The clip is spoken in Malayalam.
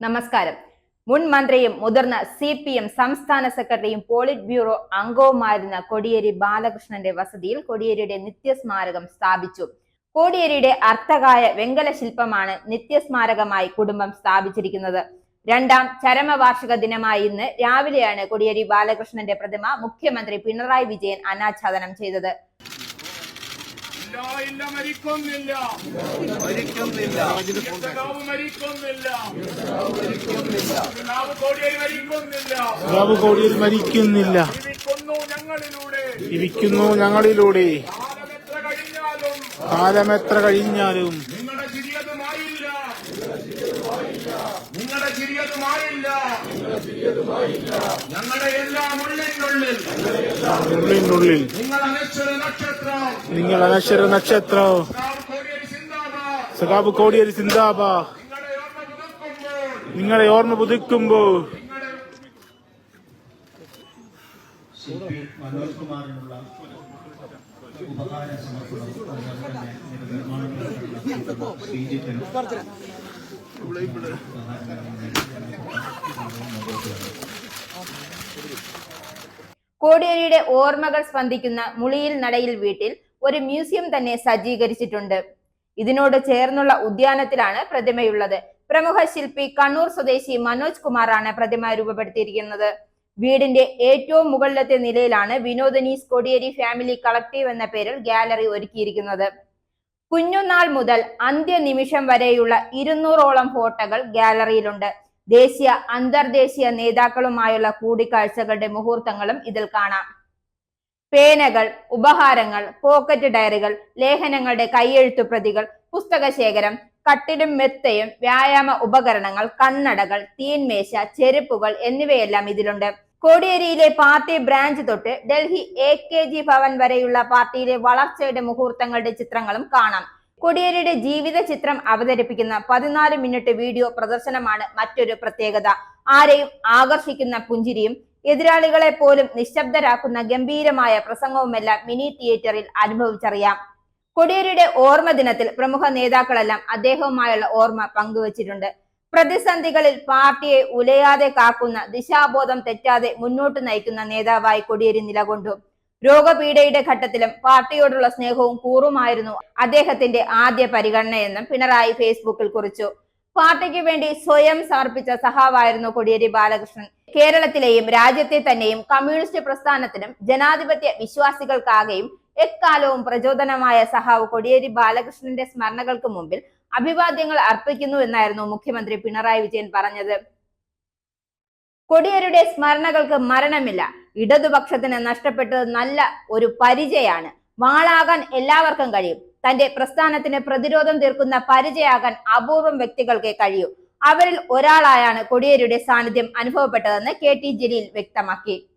നമസ്കാരം. മുൻ മന്ത്രിയും മുതിർന്ന സി പി എം സംസ്ഥാന സെക്രട്ടറിയും പോളിറ്റ് ബ്യൂറോ അംഗവുമായിരുന്ന കോടിയേരി ബാലകൃഷ്ണന്റെ വസതിയിൽ കോടിയേരിയുടെ നിത്യസ്മാരകം സ്ഥാപിച്ചു. കോടിയേരിയുടെ അർത്ഥകായ വെങ്കല ശില്പമാണ് നിത്യസ്മാരകമായി കുടുംബം സ്ഥാപിച്ചിരിക്കുന്നത്. രണ്ടാം ചരമവാർഷിക ദിനമായ ഇന്ന് രാവിലെയാണ് കോടിയേരി ബാലകൃഷ്ണന്റെ പ്രതിമ മുഖ്യമന്ത്രി പിണറായി വിജയൻ അനാച്ഛാദനം ചെയ്തത്. ഇല്ല ഇല്ല മരിക്കുന്നില്ല. മരിക്കുന്നില്ല. മരിക്കുന്നില്ല. കോടിയിൽ മരിക്കുന്നില്ല. ജീവിക്കുന്നു ഞങ്ങളിലൂടെ. കാലമെത്ര കഴിഞ്ഞാലും കാലമെത്ര കഴിഞ്ഞാലും നിങ്ങളുടെ ചിരിയതുമായില്ല നിങ്ങളുടെ ചിരിയതുമായില്ല. ഞങ്ങളുടെ എല്ലാം ഉള്ളിനുള്ളിൽ ഉള്ളിനുള്ളിൽ നിങ്ങൾ അനശ്വര നക്ഷത്രം. നിങ്ങൾ അനശ്വര നക്ഷത്രം. സഖാവ് കോടിയേരി സിന്ദാബാദ്. സഖാബ് കോടിയേരി സിന്ദാബ നിങ്ങളെ ഓർമ്മ പുതുക്കുമ്പോൾ. പുതുക്കുമ്പോ ശില്പി മനോജ് കുമാറിനുള്ള ഉപഹാര സമർപ്പണം. അതുപോലെ തന്നെ ഇതിന്റെ നിർമ്മാണം നടത്തുന്ന ശ്രീജിത്തിനും കോടിയേരിയുടെ ഓർമ്മകൾ സ്പന്ദിക്കുന്ന മുളിയിൽ നടയിൽ വീട്ടിൽ ഒരു മ്യൂസിയം തന്നെ സജ്ജീകരിച്ചിട്ടുണ്ട്. ഇതിനോട് ചേർന്നുള്ള ഉദ്യാനത്തിലാണ് പ്രതിമയുള്ളത്. പ്രമുഖ ശില്പി കണ്ണൂർ സ്വദേശി മനോജ് കുമാറാണ് പ്രതിമ രൂപപ്പെടുത്തിയിരിക്കുന്നത്. വീടിന്റെ ഏറ്റവും മുകളിലത്തെ നിലയിലാണ് വിനോദനീസ് കോടിയേരി ഫാമിലി കളക്ടീവ് എന്ന പേരിൽ ഗാലറി ഒരുക്കിയിരിക്കുന്നത്. കുഞ്ഞുനാൾ മുതൽ അന്ത്യനിമിഷം വരെയുള്ള ഇരുന്നൂറോളം ഫോട്ടോകൾ ഗാലറിയിലുണ്ട്. ദേശീയ അന്തർദേശീയ നേതാക്കളുമായുള്ള കൂടിക്കാഴ്ചകളുടെ മുഹൂർത്തങ്ങളും ഇതിൽ കാണാം. പേനകൾ ഉപഹാരങ്ങൾ പോക്കറ്റ് ഡയറികൾ ലേഖനങ്ങളുടെ കൈയെഴുത്തു പ്രതികൾ പുസ്തകശേഖരം കട്ടിലും മെത്തയും വ്യായാമ ഉപകരണങ്ങൾ കണ്ണടകൾ തീൻമേശ ചെരുപ്പുകൾ എന്നിവയെല്ലാം ഇതിലുണ്ട്. കോടിയേരിയിലെ പാർട്ടി ബ്രാഞ്ച് തൊട്ട് Delhi A K G Bhavan വരെയുള്ള പാർട്ടിയിലെ വളർച്ചയുടെ മുഹൂർത്തങ്ങളുടെ ചിത്രങ്ങളും കാണാം. കോടിയേരിയുടെ ജീവിത ചിത്രം അവതരിപ്പിക്കുന്ന പതിനാല് മിനിറ്റ് വീഡിയോ പ്രദർശനമാണ് മറ്റൊരു പ്രത്യേകത. ആരെയും ആകർഷിക്കുന്ന പുഞ്ചിരിയും എതിരാളികളെ പോലും നിശബ്ദരാക്കുന്ന ഗംഭീരമായ പ്രസംഗവുമെല്ലാം മിനി തിയേറ്ററിൽ അനുഭവിച്ചറിയാം. കൊടിയേരിയുടെ ഓർമ്മ ദിനത്തിൽ പ്രമുഖ നേതാക്കളെല്ലാം അദ്ദേഹവുമായുള്ള ഓർമ്മ പങ്കുവച്ചിട്ടുണ്ട്. പ്രതിസന്ധികളിൽ പാർട്ടിയെ ഉലയാതെ കാക്കുന്ന ദിശാബോധം തെറ്റാതെ മുന്നോട്ട് നയിക്കുന്ന നേതാവായി കൊടിയേരി നിലകൊണ്ടു. രോഗപീഠയുടെ ഘട്ടത്തിലും പാർട്ടിയോടുള്ള സ്നേഹവും കൂറുമായിരുന്നു അദ്ദേഹത്തിന്റെ ആദ്യ പരിഗണനയെന്നും പിണറായി ഫേസ്ബുക്കിൽ കുറിച്ചു. പാർട്ടിക്ക് വേണ്ടി സ്വയം സമർപ്പിച്ച സഹാവായിരുന്നു കൊടിയേരി ബാലകൃഷ്ണൻ. കേരളത്തിലെയും രാജ്യത്തെ തന്നെയും കമ്മ്യൂണിസ്റ്റ് പ്രസ്ഥാനത്തിനും ജനാധിപത്യ വിശ്വാസികൾക്കാകെയും എക്കാലവും പ്രചോദനമായ സഹാവ് കൊടിയേരി ബാലകൃഷ്ണന്റെ സ്മരണകൾക്ക് മുമ്പിൽ അഭിവാദ്യങ്ങൾ അർപ്പിക്കുന്നു എന്നായിരുന്നു മുഖ്യമന്ത്രി പിണറായി വിജയൻ പറഞ്ഞത്. കൊടിയരുടെ സ്മരണകൾക്ക് മരണമില്ല. ഇടതുപക്ഷത്തിന് നഷ്ടപ്പെട്ടത് നല്ല ഒരു പരിചയാണ്. വാളാകാൻ എല്ലാവർക്കും കഴിയും. തന്റെ പ്രസ്ഥാനത്തിന് പ്രതിരോധം തീർക്കുന്ന പരിചയാകാൻ അപൂർവം വ്യക്തികൾക്കേ കഴിയൂ. അവരിൽ ഒരാളായാണ് കൊടിയേരിയുടെ സാന്നിധ്യം അനുഭവപ്പെട്ടതെന്ന് കെ ടി ജലീൽ വ്യക്തമാക്കി.